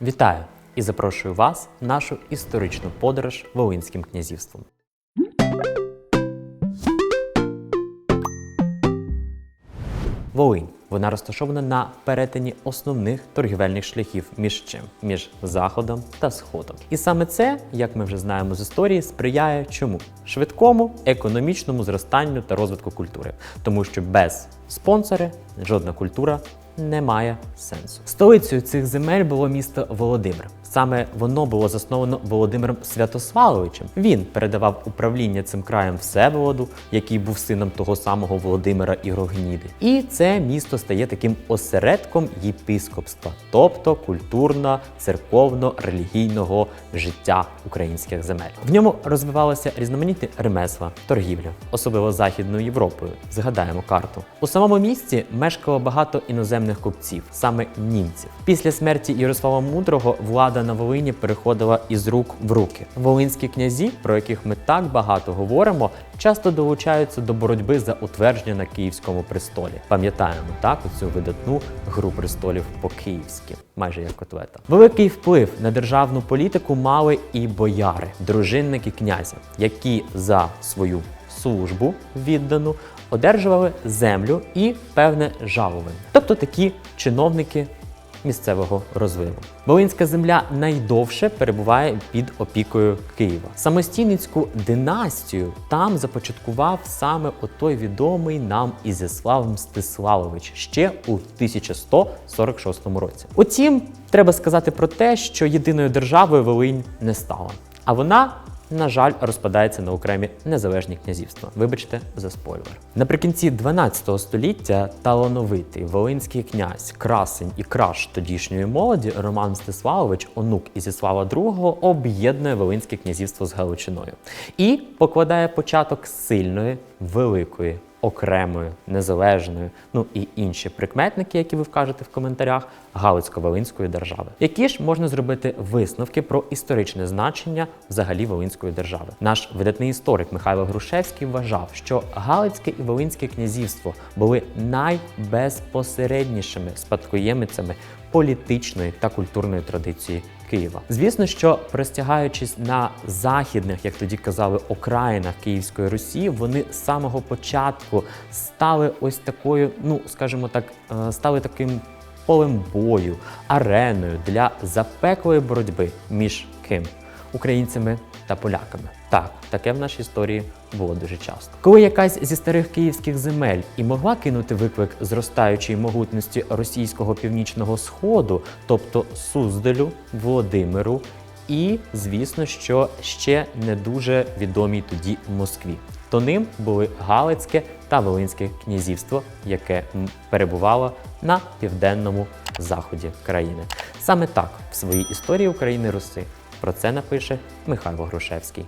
Вітаю і запрошую вас в нашу історичну подорож Волинським князівством. Волинь. Вона розташована на перетині основних торгівельних шляхів між чим? Між заходом та сходом. І саме це, як ми вже знаємо з історії, сприяє чому? Швидкому економічному зростанню та розвитку культури. Тому що без спонсори жодна культура не має сенсу. Столицею цих земель було місто Володимир. Саме воно було засновано Володимиром Святославовичем. Він передавав управління цим краєм Всеволоду, який був сином того самого Володимира Ірогніди. І це місто стає таким осередком єпископства, тобто культурно-церковно-релігійного життя українських земель. В ньому розвивалися різноманітні ремесла, торгівля, особливо західною Європою. Згадаємо карту. У самому місті мешкало багато іноземних купців, саме німців. Після смерті Ярослава Мудрого влада на Волині переходила із рук в руки. Волинські князі, про яких ми так багато говоримо, часто долучаються до боротьби за утвердження на київському престолі. Пам'ятаємо так оцю видатну гру престолів по-київськи, майже як котлета. Великий вплив на державну політику мали і бояри, дружинники князя, які за свою службу віддану одержували землю і певне жалування, тобто такі чиновники місцевого розвиву. Волинська земля найдовше перебуває під опікою Києва. Самостійницьку династію там започаткував саме отой відомий нам Ізяслав Мстиславович ще у 1146 році. Утім, треба сказати про те, що єдиною державою Волинь не стала, а вона. На жаль, розпадається на окремі незалежні князівства. Вибачте за спойлер. Наприкінці 12 століття талановитий волинський князь, красень і краш тодішньої молоді Роман Мстиславович, онук Ізіслава II, об'єднує Волинське князівство з Галичиною і покладає початок сильної, великої, окремої, незалежної, ну і інші прикметники, які ви вкажете в коментарях, Галицько-Волинської держави. Які ж можна зробити висновки про історичне значення взагалі Волинської держави? Наш видатний історик Михайло Грушевський вважав, що Галицьке і Волинське князівство були найбезпосереднішими спадкоємицями політичної та культурної традиції Києва. Звісно, що простягаючись на західних, як тоді казали, окраїнах Київської Русі, вони з самого початку стали ось такою, ну скажімо так, е, стали таким полем бою, ареною для запеклої боротьби між ким? Українцями та поляками. Так, таке в нашій історії було дуже часто. Коли якась зі старих київських земель і могла кинути виклик зростаючої могутності російського північного сходу, тобто Суздалю, Володимиру і, звісно, що ще не дуже відомій тоді Москві. То ним були Галицьке та Волинське князівство, яке перебувало на південному заході країни. Саме так в своїй історії України Руси про це напише Михайло Грушевський.